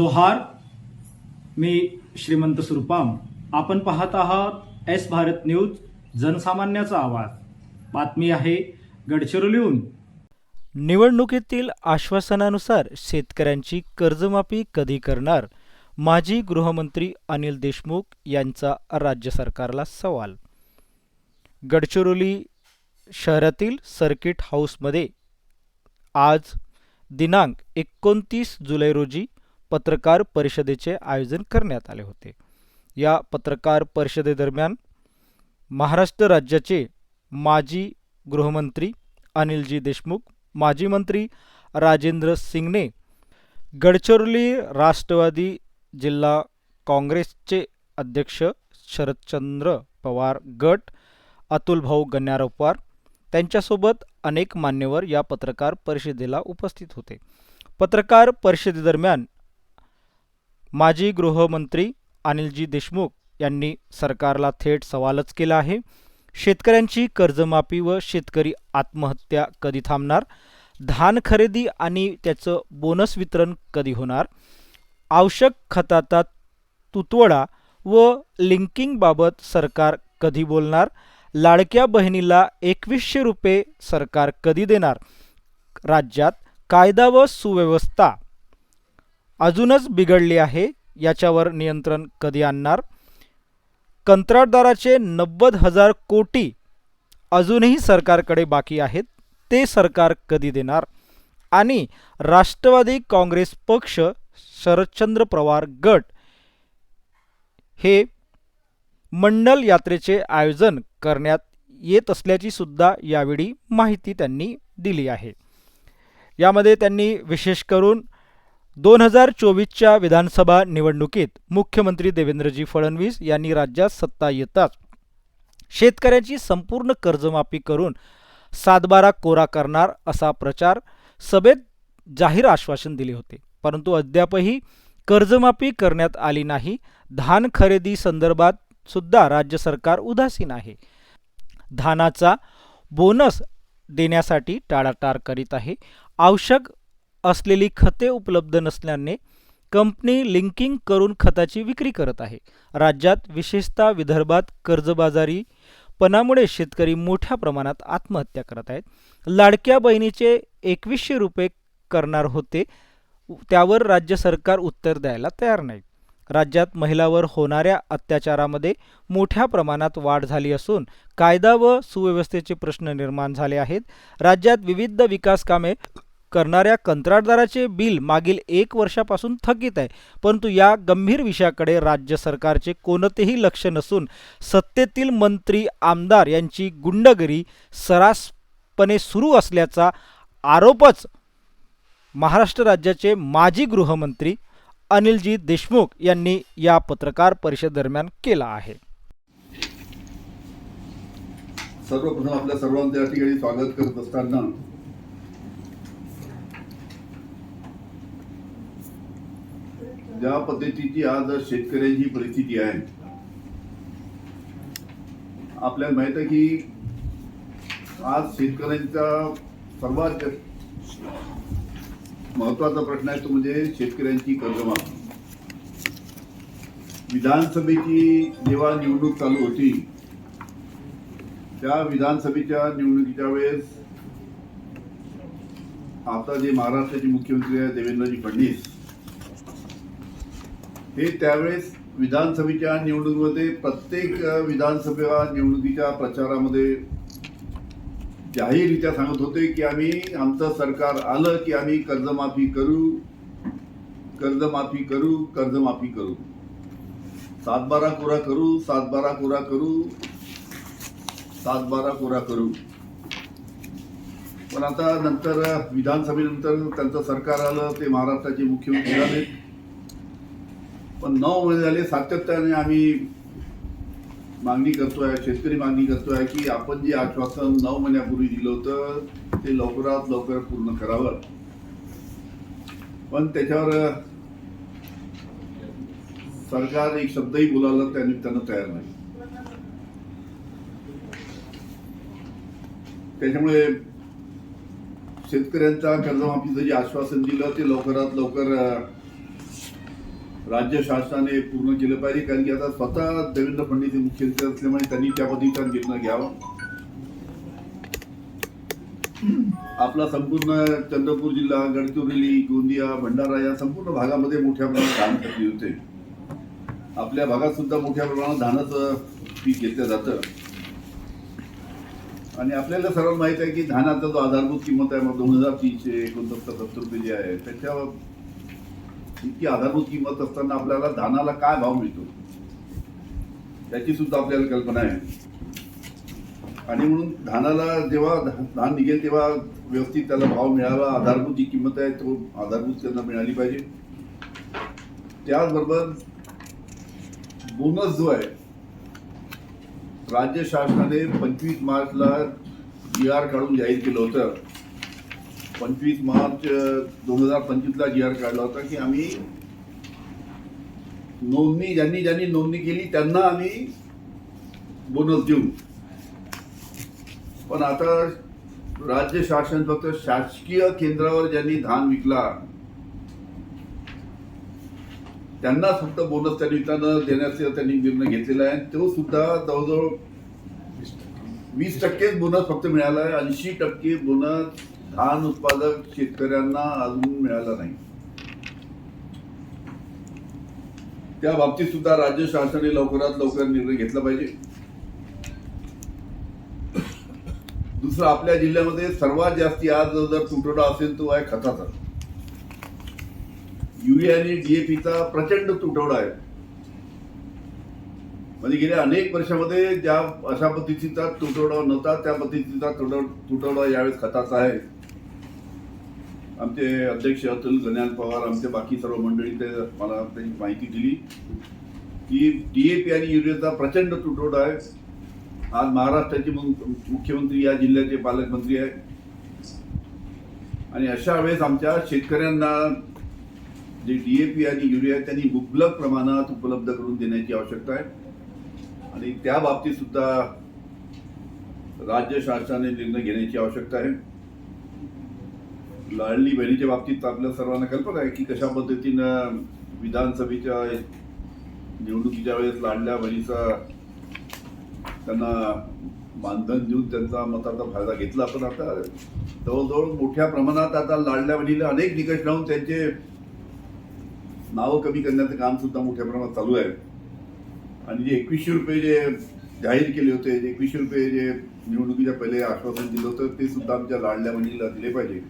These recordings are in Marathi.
जोहार मी श्रीमंत सुरपाम. आपण पाहत आहात एस भारत न्यूज जनसामान्याचा आवाज. बातमी आहे गडचिरोलीहून निवडणुकीतील आश्वासनानुसार शेतकऱ्यांची कर्जमाफी कधी करणार? माजी गृहमंत्री अनिल देशमुख यांचा राज्य सरकारला सवाल. गडचिरोली शहरातील सर्किट हाऊसमध्ये आज दिनांक एकोणतीस जुलै रोजी पत्रकार परिषदेचे आयोजन करण्यात आले होते. या पत्रकार परिषदेदरम्यान महाराष्ट्र राज्याचे माजी गृहमंत्री अनिलजी देशमुख माजी मंत्री राजेंद्र सिंगने गडचिरोली राष्ट्रवादी जिल्हा काँग्रेसचे अध्यक्ष शरदचंद्र पवार गट अतुलभाऊ गण्यारव पवार त्यांच्यासोबत अनेक मान्यवर या पत्रकार परिषदेला उपस्थित होते. पत्रकार परिषदेदरम्यान माजी गृहमंत्री अनिलजी देशमुख यांनी सरकारला थेट सवालच केला आहे. शेतकऱ्यांची कर्जमाफी व शेतकरी आत्महत्या कधी थांबणार? धान खरेदी आणि त्याचं बोनस वितरण कधी होणार? आवश्यक खताचा तुतवडा व लिंकिंगबाबत सरकार कधी बोलणार? लाडक्या बहिणीला एकवीसशे रुपये सरकार कधी देणार? राज्यात कायदा व सुव्यवस्था अजूनच बिघडली आहे याच्यावर नियंत्रण कधी आणणार? कंत्राटदाराचे नव्वद हजार कोटी अजूनही सरकारकडे बाकी आहेत ते सरकार कधी देणार? आणि राष्ट्रवादी काँग्रेस पक्ष शरदचंद्र पवार गट हे मंडल यात्रेचे आयोजन करण्यात येत असल्याची सुद्धा यावेळी माहिती त्यांनी दिली आहे. यामध्ये त्यांनी विशेष करून दोन हजार चोवीसच्या विधानसभा निवडणुकीत मुख्यमंत्री देवेंद्रजी फडणवीस यांनी राज्यात सत्ता येताच शेतकऱ्यांची संपूर्ण कर्जमाफी करून सातबारा कोरा करणार असा प्रचार सभेत जाहीर आश्वासन दिले होते. परंतु अद्यापही कर्जमाफी करण्यात आली नाही. धान खरेदी संदर्भात सुद्धा राज्य सरकार उदासीन आहे. धानाचा बोनस देण्यासाठी टाळाटाळ करीत आहे. आवश्यक असलेली खते उपलब्ध नसल्याने कंपनी लिंकिंग करून खताची विक्री करत आहे. राज्यात विशेषतः विदर्भात कर्जबाजारीपणामुळे शेतकरी मोठ्या प्रमाणात आत्महत्या करत आहेत. लाडक्या बहिणीचे एकवीसशे रुपये करणार होते. त्यावर राज्य सरकार उत्तर द्यायला तयार नाही. राज्यात महिलावर होणाऱ्या अत्याचारामध्ये मोठ्या प्रमाणात वाढ झाली असून कायदा व सुव्यवस्थेचे प्रश्न निर्माण झाले आहेत. राज्यात विविध विकास कामे करणाऱ्या कंत्राटदाराचे बिल मागील एक वर्षापासून थकीत आहे. परंतु या गंभीर विषयाकडे राज्य सरकारचे कोणतेही लक्ष नसून सत्तेतील मंत्री आमदार यांची गुंडगिरी सरासपणे सुरू असल्याचा आरोपच महाराष्ट्र राज्याचे माजी गृहमंत्री अनिलजी देशमुख यांनी या पत्रकार परिषद दरम्यान केला आहे. सर्वप्रथम आपल्या सर्वांचं या ठिकाणी स्वागत करत असताना ज्या पद्धतीची आज शेतकऱ्यांची परिस्थिती आहे. आपल्याला माहीत आहे की आज शेतकऱ्यांचा सर्वात महत्त्वाचा प्रश्न आहे तो म्हणजे शेतकऱ्यांची कर्जमाफी. विधानसभेची जेव्हा निवडणूक चालू होती त्या विधानसभेच्या निवडणुकीच्या वेळेस आता जे महाराष्ट्राचे मुख्यमंत्री आहे देवेंद्रजी फडणवीस हे त्यावेळेस विधानसभेच्या निवडणुकीमध्ये प्रत्येक अ, विधानसभा निवडणुकीच्या प्रचारामध्ये जाहीररित्या सांगत होते की आम्ही आमचं सरकार आलं की आम्ही कर्जमाफी करू कर्जमाफी करू कर्जमाफी करू. सातबारा कोरा करू सातबारा कोरा करू सातबारा कोरा करू. पण आता नंतर विधानसभेनंतर त्यांचं सरकार आलं ते महाराष्ट्राचे मुख्यमंत्री झाले. पण नऊ महिने झाले सातत्याने आम्ही मागणी करतोय शेतकरी मागणी करतोय की आपण जे आश्वासन नऊ महिन्यापूर्वी दिलं होतं ते लवकरात लवकर पूर्ण करावं. पण त्याच्यावर सरकार एक शब्दही बोलायला त्या निमित्तानं तयार नाही. त्याच्यामुळे शेतकऱ्यांचा कर्जमाफीचं जे आश्वासन दिलं ते लवकरात लवकर राज्य शासनाने पूर्ण केलं पाहिजे कारण की आता स्वतः देवेंद्र फडणवीस हे मुख्यमंत्री असल्यामुळे त्यांनी त्या निर्णय घ्यावा. आपला संपूर्ण चंद्रपूर जिल्हा गडचिरोली गोंदिया भंडारा या संपूर्ण भागामध्ये मोठ्या प्रमाणात धान खरेदी होते. आपल्या भागात सुद्धा मोठ्या प्रमाणात धानाचं पीक घेतलं जातं. आणि आपल्याला सर्वांना माहीत आहे की धानाचा जो आधारभूत किंमत आहे मग दोन हजार तीनशे एकोणसत्तर सत्तर रुपये जी आहे त्याच्या इतकी आधारभूत किंमत असताना आपल्याला धानाला काय भाव मिळतो? याची सुद्धा आपल्याला कल्पना आहे. आणि म्हणून धानाला जेव्हा धान निघेल तेव्हा व्यवस्थित त्याला भाव मिळावा आधारभूत जी किंमत आहे तो आधारभूत त्यांना मिळाली पाहिजे. त्याचबरोबर बोनस जो आहे राज्य शासनाने पंचवीस मार्चला जी आर काढून जाहीर केलं होतं. पंचवीस मार्च दोन हजार पंचवीसला जी आर काढला होता की आम्ही नोंदणी ज्यांनी ज्यांनी नोंदणी केली त्यांना आम्ही बोनस देऊ. पण आता राज्य शासन फक्त शासकीय केंद्रावर ज्यांनी धान विकला त्यांना फक्त बोनस त्या निमित्तानं देण्याचा त्यांनी निर्णय घेतलेला आहे. तो सुद्धा जवळजवळ वीस टक्केच बोनस फक्त मिळाला आहे. ऐंशी टक्के बोनस धान उत्पादक शेतकऱ्यांना अजून मिळाला नाही. त्या बाबतीत सुद्धा राज्य शासनाने लवकरात लवकर निर्णय घेतला पाहिजे. दुसरं आपल्या जिल्ह्यामध्ये सर्वात जास्ती आज जर तुटवडा असेल तो आहे खताचा. युरिया आणि डीएपीचा प्रचंड तुटवडा आहे. म्हणजे गेल्या अनेक वर्षामध्ये ज्या अशा पद्धतीचा तुटवडा नव्हता त्या पद्धतीचा तुटवडा यावेळेस खताचा आहे. आमचे अध्यक्ष अतुल गण्याल पवार आमचे बाकी सर्व मंडळी ते मला त्यांनी माहिती दिली की डी ए पी आणि युरियाचा प्रचंड तुटवडा आहे. आज महाराष्ट्राचे मुख्यमंत्री या जिल्ह्याचे पालकमंत्री आहे. आणि अशा वेळेस आमच्या शेतकऱ्यांना जे डी ए पी आणि युरिया आहे त्यांनी मुबलक प्रमाणात उपलब्ध करून देण्याची आवश्यकता आहे. आणि त्या बाबतीत सुद्धा राज्य शासनाने निर्णय घेण्याची आवश्यकता आहे. लाडली बहिणीच्या बाबतीत आपल्या सर्वांना कल्पना आहे की कशा पद्धतीनं विधानसभेच्या निवडणुकीच्या वेळेस लाडल्या बहिणीचा त्यांना मानधन देऊन त्यांचा मताचा फायदा घेतला. पण आता जवळजवळ मोठ्या प्रमाणात आता लाडल्या बहिणीला अनेक निकष लावून त्यांचे नावं कमी करण्याचं काम सुद्धा मोठ्या प्रमाणात चालू आहे. आणि जे एकवीसशे रुपये जे जाहीर केले होते जे एकवीसशे रुपये जे निवडणुकीच्या पहिले आश्वासन दिलं होतं ते सुद्धा आमच्या लाडल्या बहिणीला दिले पाहिजे.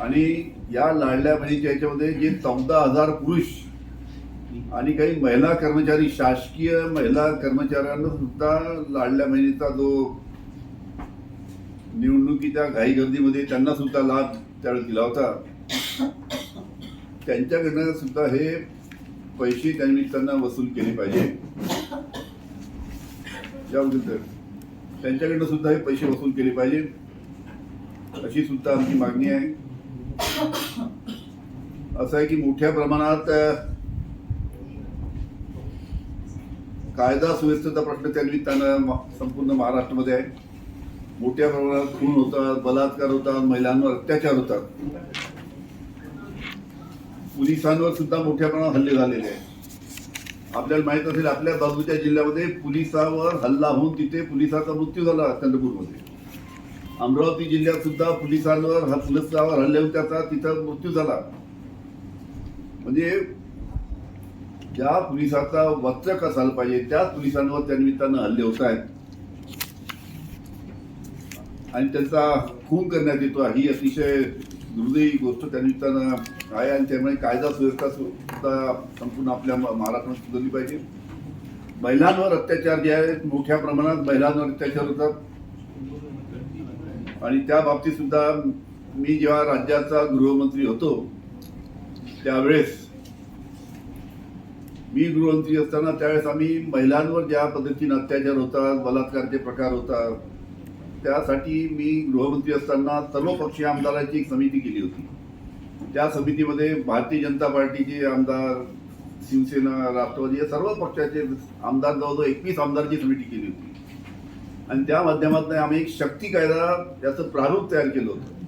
आणि या लाडल्या बहिणीच्या याच्यामध्ये जे चौदा हजार पुरुष आणि काही महिला कर्मचारी शासकीय महिला कर्मचाऱ्यांना सुद्धा लाडल्या बहिणीचा जो निवडणुकीच्या घाई गर्दीमध्ये त्यांना सुद्धा लाभ त्यावेळेस दिला होता. त्यांच्याकडनं सुद्धा हे पैसे त्यांनी त्यांना वसूल केले पाहिजे. याबद्दल तर त्यांच्याकडनं सुद्धा हे पैसे वसूल केले पाहिजे. अशी सुद्धा आमची मागणी आहे. असं आहे की मोठ्या प्रमाणात कायदा सुव्यवस्थेचा प्रश्न त्या निमित्तानं संपूर्ण महाराष्ट्रामध्ये आहे. मोठ्या प्रमाणात खून होतात बलात्कार होतात महिलांवर अत्याचार होतात. पोलिसांवर सुद्धा मोठ्या प्रमाणात हल्ले झालेले आहेत. आपल्याला माहीत असेल आपल्या बाजूच्या जिल्ह्यामध्ये पोलिसावर हल्ला होऊन तिथे पोलिसाचा मृत्यू झाला चंद्रपूरमध्ये. अमरावती जिल्ह्यात सुद्धा पोलिसांवर पोलिसावर हल्ले होऊन त्याचा तिथं मृत्यू झाला. म्हणजे ज्या पोलिसाचा वचक असायला पाहिजे त्याच पोलिसांवर त्या निमित्तानं हल्ले होत आहेत. आणि त्यांचा खून करण्यात येतो ही अतिशय दुर्दैवी गोष्ट त्या निमित्तानं आहे आणि त्यामुळे कायदा सुव्यवस्था सुद्धा संपूर्ण आपल्या महाराष्ट्रात सुधारली पाहिजे. महिलांवर अत्याचार जे आहेत मोठ्या प्रमाणात महिलांवर अत्याचार होतात. आणि त्या बाबतीत सुद्धा मी जेव्हा राज्याचा गृहमंत्री होतो त्यावेळेस मी गृहमंत्री असताना त्यावेळेस आम्ही महिलांवर ज्या पद्धतीने अत्याचार होतात बलात्कारचे प्रकार होतात त्यासाठी मी गृहमंत्री असताना सर्वपक्षीय आमदारांची एक समिती केली होती. त्या समितीमध्ये भारतीय जनता पार्टीचे आमदार शिवसेना राष्ट्रवादी या सर्व पक्षाचे आमदार जवळजवळ एकवीस आमदारची समिती केली होती. आणि त्या माध्यमातून आम्ही एक शक्ती कायदा याचं प्रारूप तयार केलं होतं.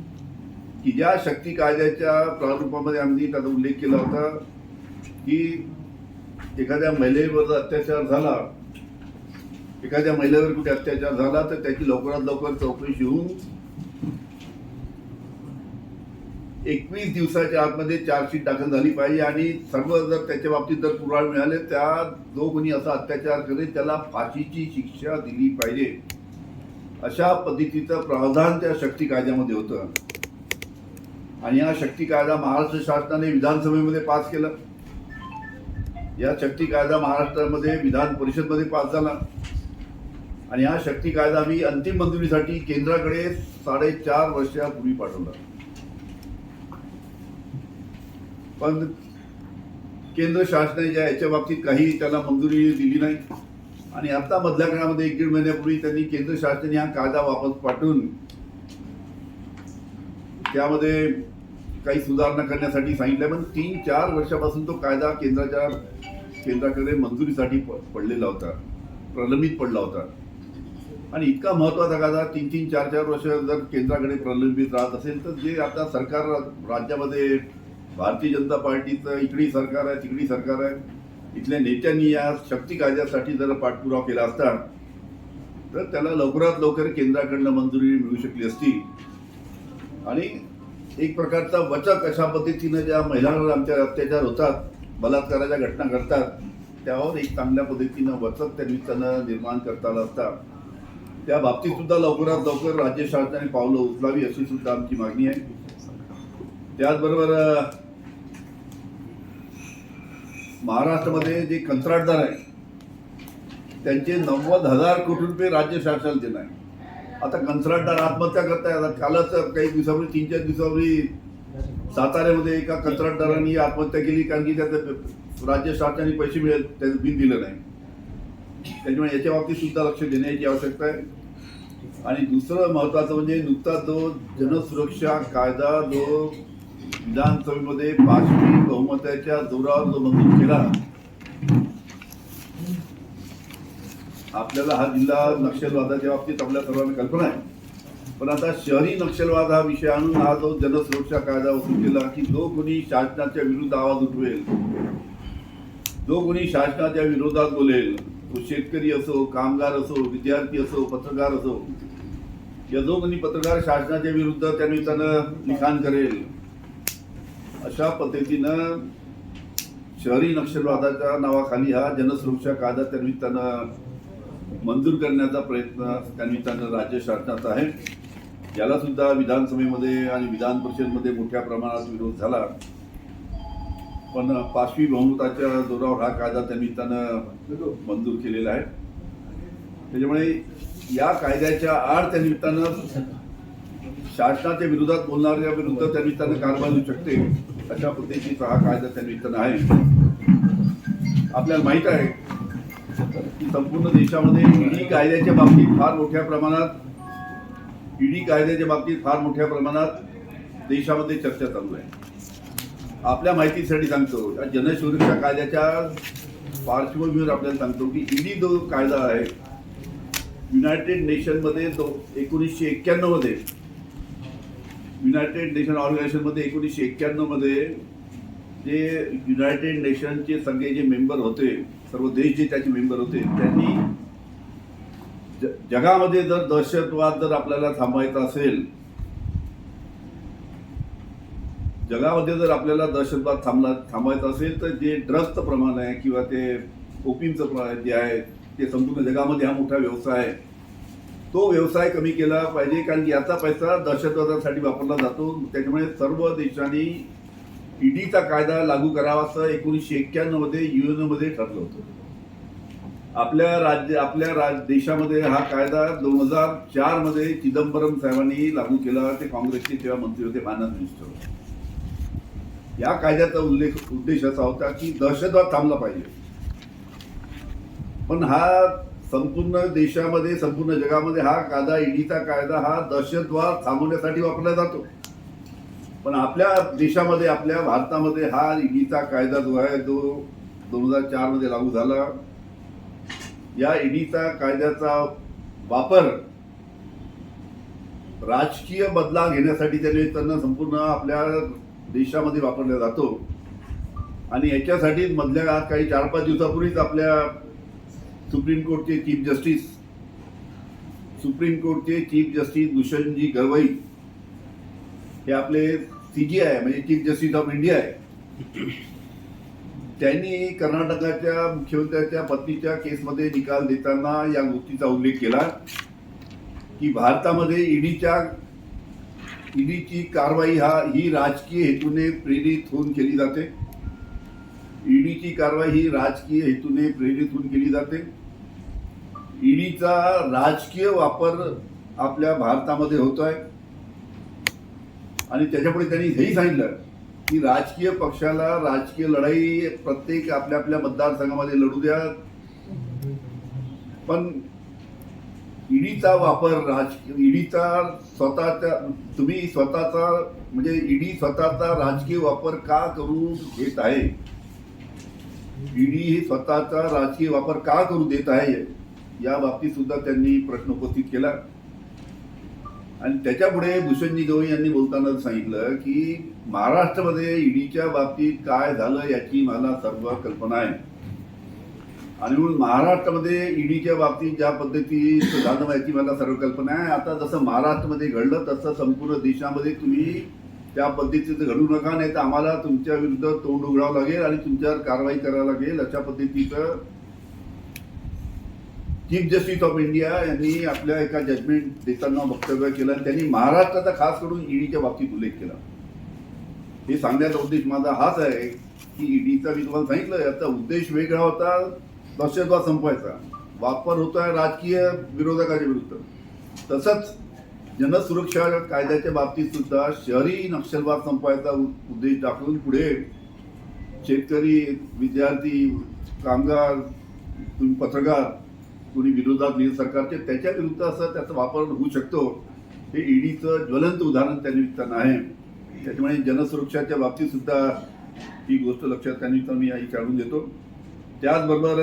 की ज्या शक्ती कायद्याच्या प्रारूपामध्ये आम्ही त्याचा उल्लेख केला होता की एखाद्या महिलेवर अत्याचार झाला एखाद्या महिलेवर कुठे अत्याचार झाला तर त्याची लवकरात लवकर चौकशी होऊन एकवीस दिवसाच्या आतमध्ये चार्जशीट दाखल झाली पाहिजे आणि सर्व जर त्याच्या बाबतीत जर पुरावे मिळाले त्या जो कोणी असा अत्याचार करेल त्याला फाशीची शिक्षा दिली पाहिजे. अशा पद्धतीचं प्रावधान त्या शक्ती कायद्यामध्ये होतं. आणि हा शक्ती कायदा महाराष्ट्र शासनाने विधानसभेमध्ये पास केला. या शक्ती कायदा महाराष्ट्रामध्ये विधान परिषदमध्ये पास झाला. आणि हा शक्ती कायदा मी अंतिम मंजुरीसाठी केंद्राकडे साडेचार वर्षापूर्वी पाठवला. पण केंद्र शासनाच्या याच्या बाबतीत काही त्याला मंजुरी दिली नाही. आणि आता मधल्या काळामध्ये एक दीड महिन्यापूर्वी त्यांनी केंद्र शासनाने हा कायदा वापस पाठवून त्यामध्ये काही सुधारणा करण्यासाठी सांगितलं पण तीन चार वर्षापासून तो कायदा केंद्राच्या केंद्राकडे मंजुरीसाठी प- पडलेला होता. प्रलंबित पडला होता. आणि इतका महत्त्वाचा कायदा तीन तीन चार चार वर्ष जर केंद्राकडे प्रलंबित राहत असेल तर जे आता सरकार राज्यामध्ये भारतीय जनता पार्टीचं इकडी सरकार आहे तिकडी सरकार आहे इथल्या नेत्यांनी या शक्ती कायद्यासाठी जर पाठपुरावा केला असता तर त्याला लवकरात लवकर केंद्राकडनं मंजुरी मिळू शकली असती. आणि एक प्रकारचा वचक अशा पद्धतीनं ज्या महिलांवर आमच्या अत्याचार होतात बलात्काराच्या घटना घडतात त्यावर एक चांगल्या पद्धतीनं वचक त्या निमित्तानं निर्माण करता आला असता. त्या बाबतीत सुद्धा लवकरात लवकर राज्य शासनाने पावलं उचलावी अशी सुद्धा आमची मागणी आहे. त्याचबरोबर महाराष्ट्रामध्ये जे कंत्राटदार आहे त्यांचे नव्वद हजार कोटी रुपये राज्य शासनाला देणार आहे आता कंत्राटदार आत्महत्या करताय आता कालच काही दिवसापूर्वी तीन चार दिवसापूर्वी साताऱ्यामध्ये एका कंत्राटदारांनी आत्महत्या केली कारण की त्याचं राज्य शासनाने पैसे मिळेल त्याचं बिल दिलं नाही. त्याच्यामुळे याच्या बाबतीत सुद्धा लक्ष देण्याची आवश्यकता आहे. आणि दुसरं महत्वाचं म्हणजे नुकताच जो जनसुरक्षा कायदा जो विधानसभेमध्ये पाचवी बहुमताच्या जोरावर जो मंजूर केला आपल्याला हा जिल्हा नक्षलवादाच्या बाबतीत आपल्या सर्वांना कल्पना आहे. पण आता शहरी नक्षलवाद हा विषय आणून हा जो जनसुरक्षा कायदा वसूल केला की जो कोणी शासनाच्या विरुद्ध आवाज उठवेल जो कोणी शासनाच्या विरोधात बोलेल तो शेतकरी असो कामगार असो विद्यार्थी असो पत्रकार असो या जो कोणी पत्रकार शासनाच्या विरुद्ध त्या निमित्तानं लिखाण करेल अशा पद्धतीनं शहरी नक्षलवादाच्या नावाखाली हा जनसुरक्षा कायदा त्या निमित्तानं मंजूर करण्याचा प्रयत्न त्या निमित्तानं राज्य शासनाचा आहे. याला सुद्धा विधानसभेमध्ये आणि विधान परिषदमध्ये मोठ्या प्रमाणात विरोध झाला. पण पाचवी बहुमताच्या जोरावर हा कायदा त्या निमित्तानं मंजूर केलेला आहे. त्याच्यामुळे या कायद्याच्या आड त्या निमित्तानं शासनाच्या विरोधात बोलणाऱ्या विरुद्ध त्या निमित्तानं कारवाई होऊ शकते अशा पद्धतीचा हा कायदा त्या निमित्तानं आहे. आपल्याला माहीत आहे संपूर्ण देशामध्ये ईडी कायद्याच्या बाबतीत फार मोठ्या प्रमाणात ईडी कायद्याच्या बाबतीत फार मोठ्या प्रमाणात देशामध्ये चर्चा चालू आहे. आपल्या माहितीसाठी सांगतो या जनसुरक्षा कायद्याच्या पार्श्वभूमीवर आपल्याला सांगतो की ईडी जो कायदा आहे युनायटेड नेशनमध्ये तो एकोणीसशे एक्क्याण्णवमध्ये युनायटेड नेशन ऑर्गनायझेशनमध्ये एकोणीसशे एक्क्याण्णवमध्ये जे युनायटेड नेशनचे सगळे जे मेंबर होते सर्व देश जे त्याचे मेंबर होते त्यांनी ज- जगामध्ये जर दहशतवाद जर आपल्याला थांबवायचा असेल जगामध्ये जर आपल्याला दहशतवाद थांबला थांबवायचा असेल तर जे ड्रग्सचं प्रमाण आहे किंवा ते ओपियमचं प्रमाण जे आहे ते संपूर्ण जगामध्ये हा मोठा व्यवसाय आहे. तो व्यवसाय कमी केला पाहिजे कारण की याचा पैसा दहशतवादासाठी वापरला जातो. त्याच्यामुळे सर्व देशांनी ईडीचा कायदा लागू करावा असं एकोणीसशे एक्क्याण्णवमध्ये युएनओ मध्ये ठरलं होतं. आपल्या राज्य आपल्या राज देशामध्ये हा कायदा दोन हजार चारमध्ये चिदंबरम साहेबांनी लागू केला. ते काँग्रेसचे तेव्हा मंत्री होते फायनान्स मिनिस्टर या कायद्याचा उल्लेख उद्देश असा होता की दहशतवाद थांबला पाहिजे. पण हा संपूर्ण देशामध्ये संपूर्ण जगामध्ये हा कायदा ईडीचा कायदा हा दहशतवाद थांबवण्यासाठी वापरला जातो. पण आपल्या देशामध्ये आपल्या भारतामध्ये हा ईडीचा कायदा जो आहे तो दोन हजार चारमध्ये लागू झाला. या ईडीचा कायद्याचा वापर राजकीय बदला घेण्यासाठी त्याने त्यांना संपूर्ण आपल्या देशामध्ये वापरला जातो. आणि याच्यासाठी मधल्या काही चार पाच दिवसापूर्वीच आपल्या सुप्रीम कोर्टचे चीफ जस्टिस सुप्रीम कोर्टचे चीफ जस्टिस भूषणजी गवई हे आपले सीजीआय म्हणजे चीफ जस्टिस ऑफ इंडिया आहे. त्यांनी कर्नाटकाच्या मुख्यमंत्र्याच्या पत्नीच्या केसमध्ये निकाल देताना या गोष्टीचा उल्लेख केला की भारतामध्ये ईडीच्या ईडीची कारवाई हा ही राजकीय हेतूने प्रेरित होऊन केली जाते. ईडीची कारवाई ही राजकीय हेतूने प्रेरित होऊन केली जाते. ईडीचा राजकीय वापर आपल्या भारतामध्ये होतोय. आणि त्याच्यापुढे त्यांनी हेही सांगितलं की राजकीय पक्षाला राजकीय लढाई प्रत्येक आपल्या आपल्या मतदारसंघामध्ये लढू द्या. पण ईडीचा वापर राज ईडीचा स्वतःचा तुम्ही स्वतःचा म्हणजे ईडी स्वतःचा राजकीय वापर का करू घेत आहे? ईडी ही स्वतःचा राजकीय वापर का करू देत आहे? या बाबतीत सुद्धा त्यांनी प्रश्न उपस्थित केला. आणि त्याच्यापुढे भूषणजी गवई यांनी बोलताना सांगितलं की महाराष्ट्रामध्ये ईडीच्या बाबतीत काय झालं याची मला सर्व कल्पना आहे. आणि म्हणून महाराष्ट्रामध्ये ईडीच्या बाबतीत ज्या पद्धतीचं झालं याची मला सर्व कल्पना आहे. आता जसं महाराष्ट्रामध्ये घडलं तसं संपूर्ण देशामध्ये तुम्ही त्या पद्धतीचं घडू नका नाही तर आम्हाला तुमच्या विरुद्ध तोंड उघडावं लागेल आणि तुमच्यावर कारवाई करावी लागेल अशा पद्धतीचं चीफ जस्टिस ऑफ इंडिया यांनी आपल्या एका जजमेंट देताना वक्तव्य केलं आणि त्यांनी महाराष्ट्राचा खास करून ईडीच्या बाबतीत उल्लेख केला. हे सांगण्याचा उद्देश माझा हाच आहे की ईडीचा मी तुम्हाला सांगितलं याचा उद्देश वेगळा होता दहशतवाद संपवायचा. वापर होतोय राजकीय विरोधकाच्या विरुद्ध. तसंच जनसुरक्षा कायद्याच्या बाबतीत सुद्धा शहरी नक्षलवाद संपवायचा उद्देश दाखवून पुढे शेतकरी विद्यार्थी कामगार तुम्ही पत्रकार कोणी विरोधात लिहिलं सरकारचे त्याच्या विरुद्ध असं त्याचा वापर होऊ शकतो. हे ईडीचं ज्वलंत उदाहरण त्या निमित्तानं आहे. त्याच्यामुळे जनसुरक्षाच्या बाबतीत सुद्धा ही गोष्ट लक्षात त्यानिमित्त मी आई काढून देतो. त्याचबरोबर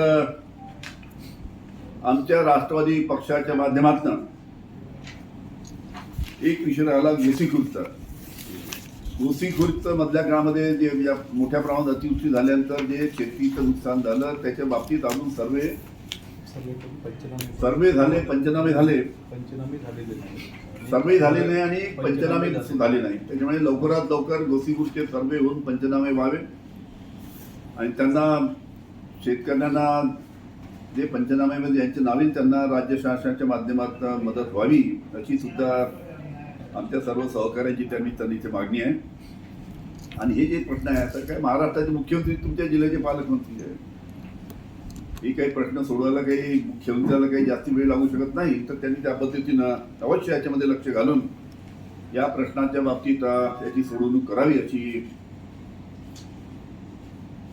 आमच्या राष्ट्रवादी पक्षाच्या माध्यमातून एक विषय राहिला गोसीखुर्दचा गोसीखुर्द मधल्या काळामध्ये जे मोठ्या प्रमाणात अतिवृष्टी झाल्यानंतर जे शेतीचं नुकसान झालं त्याच्या बाबतीत अजून सर्वे सर्वे झाले पंचनामे झाले. पंचनामे झालेले नाही. सर्वे झाले नाही आणि पंचनामे झाले नाही. त्याच्यामुळे लवकरात लवकर गोसीखुर्दचे सर्वे होऊन पंचनामे व्हावे. आणि त्यांना शेतकऱ्यांना जे पंचनाम्यामध्ये यांचे नावे त्यांना राज्य शासनाच्या माध्यमातून मदत व्हावी अशी सुद्धा आमच्या सर्व सहकार्याची त्या निमित्ताने इथे मागणी आहे. आणि हे जे प्रश्न आहे आता काय महाराष्ट्राचे मुख्यमंत्री तुमच्या जिल्ह्याचे पालकमंत्री आहे हे काही प्रश्न सोडवायला काही मुख्यमंत्र्याला काही जास्त वेळ लागू शकत नाही तर त्यांनी त्या पद्धतीनं अवश्य याच्यामध्ये लक्ष घालून या प्रश्नाच्या बाबतीत याची सोडवणूक करावी अशी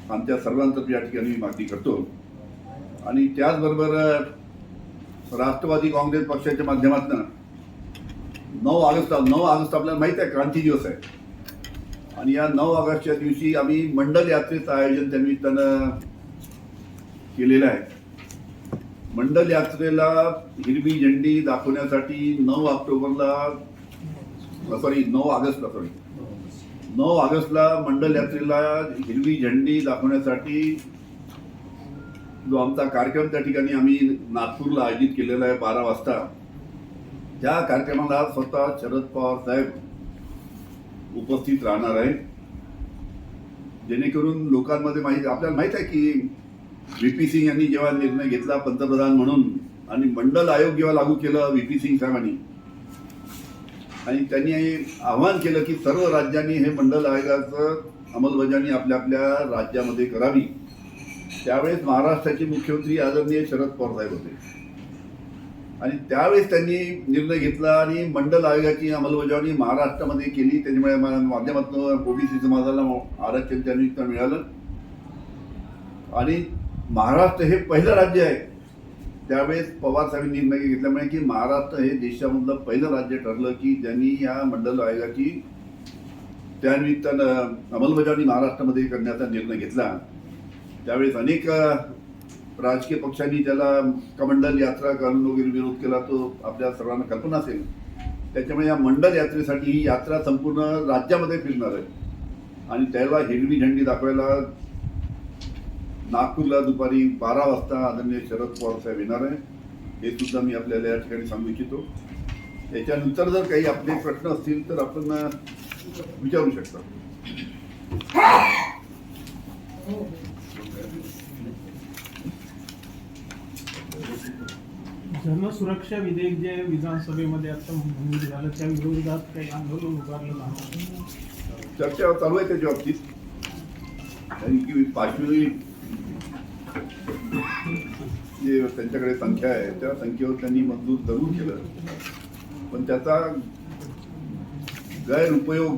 आमच्या सर्वांतर्फे या ठिकाणी मी मागणी करतो. आणि त्याचबरोबर राष्ट्रवादी काँग्रेस पक्षाच्या माध्यमातून नऊ ऑगस्ट नऊ ऑगस्ट आपल्याला माहीत आहे क्रांती दिवस आहे. आणि या नऊ ऑगस्टच्या दिवशी आम्ही मंडल यात्रेचं आयोजन त्यानिमित्तानं केलेलं आहे. मंडल यात्रेला हिरवी झेंडी दाखवण्यासाठी नऊ ऑक्टोबरला सॉरी नऊ ऑगस्टला सॉरी. नऊ ऑगस्टला मंडल यात्रेला हिरवी झेंडी दाखवण्यासाठी जो आमचा कार्यक्रम त्या ठिकाणी आम्ही नागपूरला आयोजित केलेला आहे बारा वाजता. त्या कार्यक्रमाला स्वतः शरद पवार साहेब उपस्थित राहणार आहे जेणेकरून लोकांमध्ये माहिती आपल्याला माहीत आहे की व्ही पी सिंग यांनी जेव्हा निर्णय घेतला पंतप्रधान म्हणून आणि मंडल आयोग जेव्हा लागू केलं व्ही पी सिंग साहेबांनी आणि त्यांनी आवाहन केलं की सर्व राज्यांनी हे मंडल आयोगाचं अंमलबजावणी आपल्या आपल्या राज्यामध्ये करावी. त्यावेळेस महाराष्ट्राचे मुख्यमंत्री आदरणीय शरद पवार साहेब होते. आणि त्यावेळेस त्यांनी निर्णय घेतला आणि मंडल आयोगाची अंमलबजावणी महाराष्ट्रामध्ये केली. त्याच्यामुळे माध्यमातून ओबीसी समाजाला आरक्षण त्या निमित्त मिळालं. आणि महाराष्ट्र हे पहिलं राज्य आहे. त्यावेळेस पवार साहेबांनी निर्णय घेतल्यामुळे की महाराष्ट्र हे देशामधलं पहिलं राज्य ठरलं की ज्यांनी या मंडल आयोगाची त्यानिमित्तानं अंमलबजावणी महाराष्ट्रामध्ये करण्याचा निर्णय घेतला. त्यावेळेस अनेक राजकीय पक्षांनी त्याला कमंडल यात्रा करून वगैरे विरोध केला तो आपल्या सर्वांना कल्पना असेल. त्याच्यामुळे या मंडल यात्रेसाठी ही यात्रा संपूर्ण राज्यामध्ये फिरणार आहे. आणि त्याला हिरवी झेंडी दाखवायला नागपूरला दुपारी बारा वाजता आदरणीय शरद पवार साहेब येणार आहे. हे सुद्धा मी आपल्याला या ठिकाणी सांगू इच्छितो. याच्यानंतर जर काही आपले प्रश्न असतील तर आपण विचारू शकता. जनसुरक्षा विधेयक जे विधानसभेमध्ये आता मंजूर झालं त्या विरोधात काही आंदोलन उभारलं जाणार चर्चा चालू आहे त्याच्या बाबतीत कारण की पाचवी जे त्यांच्याकडे संख्या आहे त्या संख्येवर त्यांनी मजदूर जरूर केलं. पण त्याचा गैरउपयोग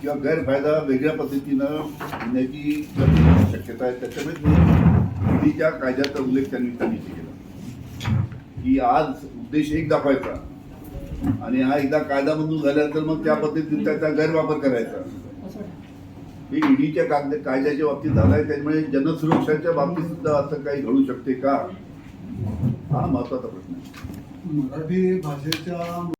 किंवा गैरफायदा वेगळ्या पद्धतीनं होण्याची शक्यता आहे. त्याच्यामुळे त्या कायद्याचा उल्लेख त्यांनी त्यांनी केला. की आज उद्देश एक दाखवायचा आणि हा एकदा कायदा मंजूर झाल्यानंतर मग त्या पद्धतीने त्याचा गैरवापर करायचा. हे ईडीच्या कागद कायद्याच्या बाबतीत झालं आहे त्यामुळे जनसुरक्षाच्या बाबतीत सुद्धा असं काही घडू शकते का? हा महत्त्वाचा प्रश्न आहे. मराठी भाषेच्या